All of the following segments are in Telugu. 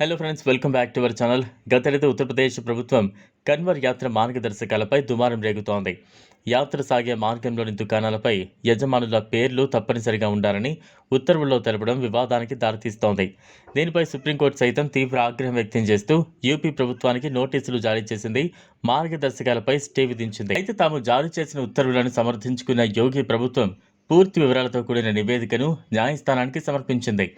Hello friends welcome back to our channel గతేడాది ఉత్తరప్రదేశ్ ప్రభుత్వం కన్వర్ యాత్ర మార్గదర్శకాలపై దుమారం రేగుతోంది. యాత్ర సాగే మార్గంలోని దుకాణాలపై యజమానుల పేర్లు తప్పనిసరిగా ఉండాలని ఉత్తర్వుల్లో తెలపడం వివాదానికి దారితీస్తోంది. దీనిపై సుప్రీంకోర్టు సైతం తీవ్ర ఆగ్రహం వ్యక్తం చేస్తూ యూపీ ప్రభుత్వానికి నోటీసులు జారీ చేసింది మార్గదర్శకాలపై స్టే విధించింది. అయితే తాము జారీ చేసిన ఉత్తర్వులను సమర్థించుకున్న యోగి ప్రభుత్వం పూర్తి వివరాలతో కూడిన నివేదికను న్యాయస్థానానికి సమర్పించింది.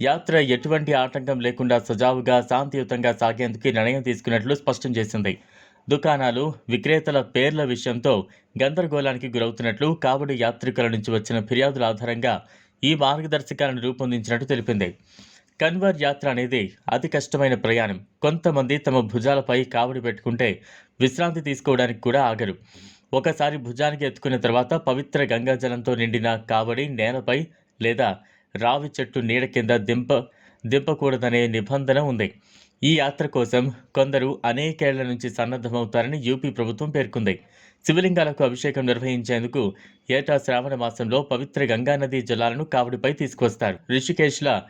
యాత్ర ఎటువంటి ఆటంకం లేకుండా సజావుగా శాంతియుతంగా సాగేందుకు నిర్ణయం తీసుకున్నట్లు స్పష్టం చేసింది. దుకాణాలు విక్రేతల పేర్ల విషయంతో గందరగోళానికి గురవుతున్నట్లు కావడి యాత్రికుల నుంచి వచ్చిన ఫిర్యాదుల ఆధారంగా ఈ మార్గదర్శకాలను రూపొందించినట్టు తెలిపింది. కన్వర్ యాత్ర అనేది అతి కష్టమైన ప్రయాణం. కొంతమంది తమ భుజాలపై కావడి పెట్టుకుంటే విశ్రాంతి తీసుకోవడానికి కూడా ఆగరు. ఒకసారి భుజానికి ఎత్తుకున్న తర్వాత పవిత్ర గంగాజలంతో నిండిన కావడి నేలపై లేదా రావి చెట్టు నీడ కింద దింప దింపకూడదనే నిబంధన ఉంది. ఈ యాత్ర కోసం కొందరు అనేకేళ్ళ నుంచి సన్నద్ధమవుతారని యూపీ ప్రభుత్వం పేర్కొంది. శివలింగాలకు అభిషేకం నిర్వహించేందుకు ఏటా శ్రావణ మాసంలో పవిత్ర గంగానదీ జలాలను కావడిపై తీసుకొస్తారు. రిషికేశ్ల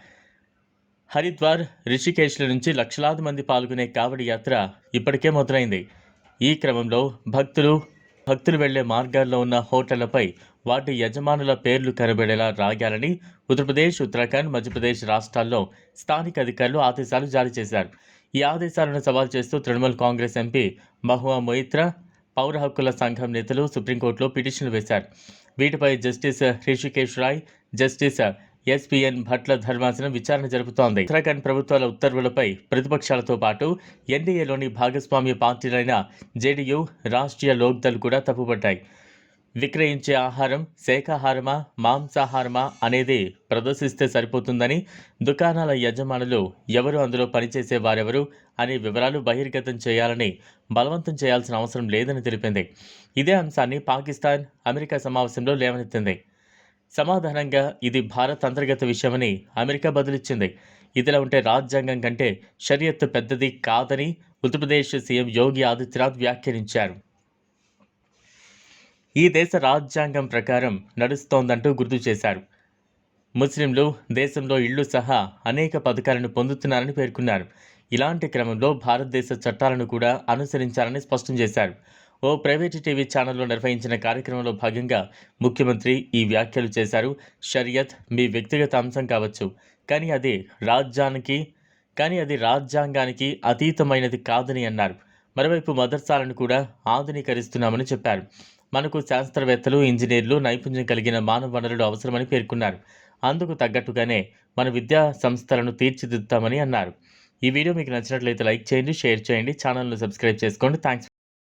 హరిద్వార్ రిషికేశ్ల నుంచి లక్షలాది మంది పాల్గొనే కావడి యాత్ర ఇప్పటికే మొదలైంది. ఈ క్రమంలో భక్తులు భక్తులు వెళ్ళే మార్గాల్లో ఉన్న హోటళ్ళపై వాటి యజమానుల పేర్లు కనబడేలా రాగాలని ఉత్తరప్రదేశ్ ఉత్తరాఖండ్ మధ్యప్రదేశ్ రాష్ట్రాల్లో స్థానిక అధికారులు ఆదేశాలు జారీ చేశారు. ఈ ఆదేశాలను సవాల్ చేస్తూ తృణమూల్ కాంగ్రెస్ ఎంపీ మహువా మొయిత్రా పౌర హక్కుల సంఘం నేతలు సుప్రీంకోర్టులో పిటిషన్లు వేశారు. వీటిపై justice Hrishikesh Roy justice SPN Bhatla ధర్మాసనం విచారణ జరుపుతోంది. ఉత్తరాఖండ్ ప్రభుత్వాల ఉత్తర్వులపై ప్రతిపక్షాలతో పాటు ఎన్డీఏలోని భాగస్వామ్య పార్టీలైన జేడీయూ రాష్ట్రీయ లోక్దల్ కూడా తప్పుపట్టాయి విక్రయించే ఆహారం శాఖాహారమా మాంసాహారమా అనేది ప్రదర్శిస్తే సరిపోతుందని దుకాణాల యజమానులు ఎవరు అందులో పనిచేసే వారెవరు అనే వివరాలు బహిర్గతం చేయాలని బలవంతం చేయాల్సిన అవసరం లేదని తెలిపింది. ఇదే అంశాన్ని పాకిస్తాన్ అమెరికా సమావేశంలో లేవనెత్తింది. సమాధానంగా ఇది భారత్ అంతర్గత విషయమని అమెరికా బదులిచ్చింది. ఇదిలా ఉంటే రాజ్యాంగం కంటే షరియత్ పెద్దది కాదని ఉత్తరప్రదేశ్ సీఎం యోగి ఆదిత్యనాథ్ వ్యాఖ్యానించారు. ఈ దేశ రాజ్యాంగం ప్రకారం నడుస్తోందంటూ గుర్తు చేశారు. ముస్లింలు దేశంలో ఇళ్ళు సహా అనేక పథకాలను పొందుతున్నారని పేర్కొన్నారు. ఇలాంటి క్రమంలో భారతదేశ చట్టాలను కూడా అనుసరించాలని స్పష్టం చేశారు. ఓ ప్రైవేటు టీవీ ఛానల్లో నిర్వహించిన కార్యక్రమంలో భాగంగా ముఖ్యమంత్రి ఈ వ్యాఖ్యలు చేశారు. షరియత్ మీ వ్యక్తిగత అంశం కావచ్చు. కానీ అది రాజ్యానికి కానీ అది రాజ్యాంగానికి అతీతమైనది కాదని అన్నారు. మరోవైపు మదర్సాలను కూడా ఆధునీకరిస్తున్నామని చెప్పారు. మనకు శాస్త్రవేత్తలు ఇంజనీర్లు నైపుణ్యం కలిగిన మానవ వనరులు అవసరమని పేర్కొన్నారు. అందుకు తగ్గట్టుగానే మన విద్యా సంస్థలను తీర్చిదిద్దుతామని అన్నారు. ఈ వీడియో మీకు నచ్చినట్లయితే లైక్ చేయండి షేర్ చేయండి ఛానల్ను సబ్స్క్రైబ్ చేసుకోండి. థ్యాంక్స్